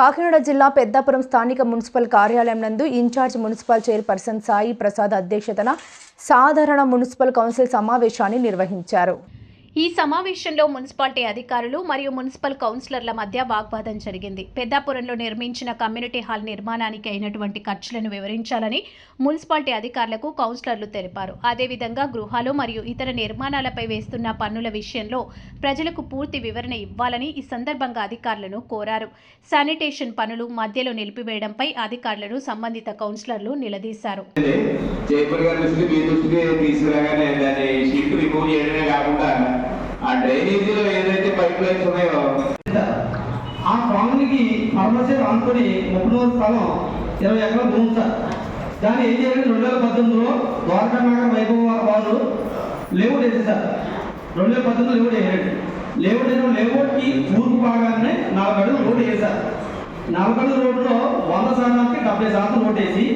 కాకినాడ జిల్లా పెద్దాపురం స్థానిక మున్సిపల్ కార్యాలయం నందు incharge municipal chairperson Sai Prasad అధ్యక్షతన సాధారణ మున్సిపల్ కౌన్సిల్ సమావేశాన్ని నిర్వహించారు. ఈ సమావేశంలో మున్సిపాలిటీ అధికారులు మరియు మున్సిపల్ కౌన్సిలర్ల మధ్య వాగ్వాదం జరిగింది. పెద్దాపురంలో నిర్మించిన కమ్యూనిటీ హాల్ నిర్మాణానికి అయినటువంటి ఖర్చులను వివరించాలని మున్సిపాలిటీ అధికారులకు కౌన్సిలర్లు తెలిపారు. అదేవిధంగా గృహాలు మరియు ఇతర నిర్మాణాలపై వేస్తున్న పన్నుల విషయంలో ప్రజలకు పూర్తి వివరణ ఇవ్వాలని ఈ సందర్భంగా అధికారులను కోరారు. శానిటేషన్ పనులు మధ్యలో నిలిపివేయడంపై అధికారులను సంబంధిత కౌన్సిలర్లు నిలదీశారు. దృష్టికి మీ దృష్టికి తీసుకురాగానే దాన్ని షీట్ రిమూవ్ చేయడమే కాకుండా ఆ డ్రైనేజీలో ఏదైతే పైప్ లైన్స్ ఉన్నాయో ఆ కాలనీకి ఫార్మసీ ఆనుకొని ముప్పై రోజుల స్థలం ఇరవై ఎకరాల భూమి సార్. దాన్ని ఏం చేయాలి రెండు వేల పద్దెనిమిదిలో ద్వారకా నగర్ వైభవ వారు లేఅవుట్ వేసి సార్. రెండు వేల పద్దెనిమిది లేవుడు వేయాలి లేఅవుట్ వేసిన లేఅవుట్కి తూర్పు భాగాన్ని నాలుగు అడుగులు రోడ్డు వేశారు నాలుగు అడుగుల రోడ్డులో వంద శాతానికి డెబ్బై శాతం రోడ్డు వేసి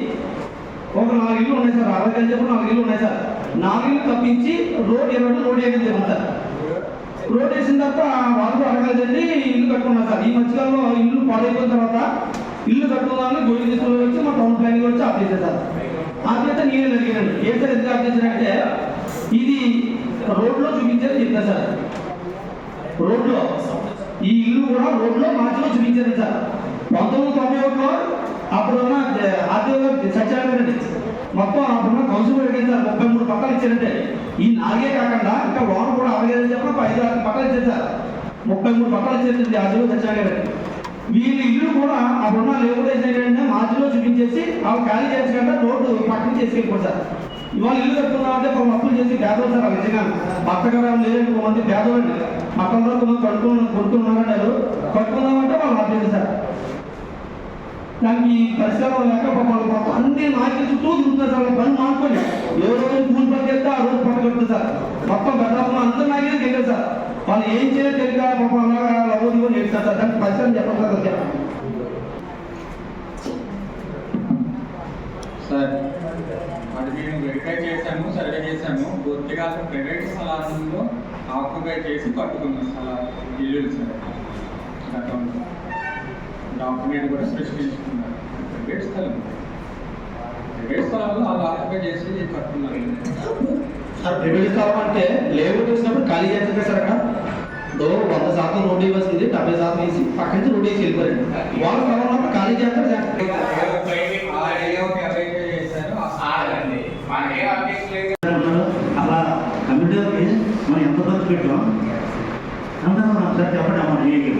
ఒక నాలుగు ఇల్లు ఉన్నాయి సార్. అరవై కలిసి నాలుగు ఇల్లు ఉన్నాయి సార్. నాలుగు ఇల్లు తప్పించి రోడ్ ఇరవై అడుగులు రోడ్ వేయడం జరిగింది సార్. రోడ్ వేసిన తర్వాత వాళ్ళు అడగలేదండి ఇల్లు కట్టుకున్నారు సార్. ఈ మధ్యకాలంలో ఇల్లు పాడైపోయిన తర్వాత ఇల్లు కట్టుకుందామని గోయి తీసుకుని వచ్చి మా టౌన్ ప్లానింగ్ వచ్చి ఆఫ్ చేశారు ఆఫ్ చేస్తే నేనే జరిగినాను. ఏ సార్ ఎందుకు ఆఫ్ ఇది రోడ్లో చూపించారని చెప్పారు సార్. రోడ్లో. ఈ ఇల్లు కూడా రోడ్లో మార్చిలో చూపించారు సార్. పంతొమ్మిది తొంభై ఒకటిలో అప్పుడున్న ఆర్థిక గారు మొత్తం అప్పుడు మనుషులు అడిగారు సార్ ముప్పై మూడు పట్టాలు ఇచ్చారంటే ఈ నాలుగే కాకుండా ఇంకా లోన్ కూడా అవలేదు చెప్పిన ఐదు ఆరు పట్టాలు ఇచ్చేసారు ముప్పై మూడు పట్టాలు ఇచ్చేసింది అజులో సత్యనారాయణ గారికి వీళ్ళ ఇల్లు కూడా అప్పుడున్న లేబర్ ఏంటంటే మార్చిలో చూపించేసి వాళ్ళు ఖాళీ చేసుకుంటే రోడ్డు పక్కన చేసుకెళ్ళిపోతారు ఇవాళ ఇల్లు కట్టుకున్నామంటే ఒక అప్పులు చేసి పేదలు సార్ నిజంగా భర్తకరం లేదంటే కొంతమంది పేదవాళ్ళు. పక్కన కొంతమంది కట్టుకున్న కొడుకున్నారంటారు కట్టుకుందామంటే వాళ్ళు ఆపేది సార్. దానికి పరిష్కారం లేక పాపం. వాళ్ళు పాపం అన్ని మార్కెట్ చుట్టూ తిరుగుతున్నారు సార్ వాళ్ళ పని మానుకొని. ఏ రోజు కూలి పని చేస్తే ఆ రోజు పని కడుతుంది సార్. మొత్తం పెద్ద అందరూ నాకే తెలియదు సార్. వాళ్ళు ఏం చేయాలి తెలియక పాపం అలాగా లవోదిగో నేర్చుతారు సార్. దానికి పరిష్కారం చెప్పండి సార్ సార్ అది మేము వెరిఫై చేశాము సర్వే చేశాము పూర్తిగా ప్రైవేట్ స్థలాలలో ఆక్యుపై చేసి కట్టుకున్న స్థలాలు ఇల్లు సార్. గతంలో డాక్యుమెంట్ కూడా సృష్టించుకున్నారు ప్రైవేట్ స్థలం. ప్రైవేట్ స్థలాల్లో వాళ్ళు ఆక్యుపై చేసి కట్టుకున్నారు. సార్ ప్రైవేట్ స్థలం అంటే లేఅవుట్ వేసినప్పుడు ఖాళీ చేస్తుంది సార్ అక్కడ? దో వంద శాతం రోడ్డు ఇవ్వాల్సింది డెబ్బై శాతం వేసి పక్క నుంచి రోడ్డు వేసి వెళ్ళిపోయారు. వాళ్ళ స్థలం ఉన్నప్పుడు ఖాళీ చేస్తారు. అలా కమిటీకి మనం ఎంత ఖర్చు పెట్టాం? అంతా మనం ఒకసారి చెప్పండి అమ్మ నీకు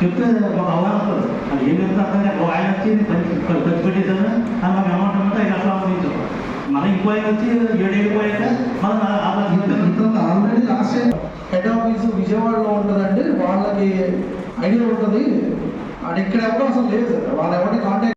చెప్తే మాకు అవగాహన వస్తుంది అది ఏం చెప్తారంటే ఒక ఆయన వచ్చి ఖర్చు ఖర్చు పెట్టేశారు అని మాకు అమౌంట్ అమ్మంటే ఐదు అట్లా అమౌంట్ మన ఇంకో ఆయన వచ్చి ఏడు పోయాక మనం ఇంత already last time head office విజయవాడలో ఉంటుందండి వాళ్ళకి ఐడియా ఉంటుంది అది ఇక్కడ ఎవరు అసలు లేదు సార్ వాళ్ళు ఎవరిని కాంటాక్ట్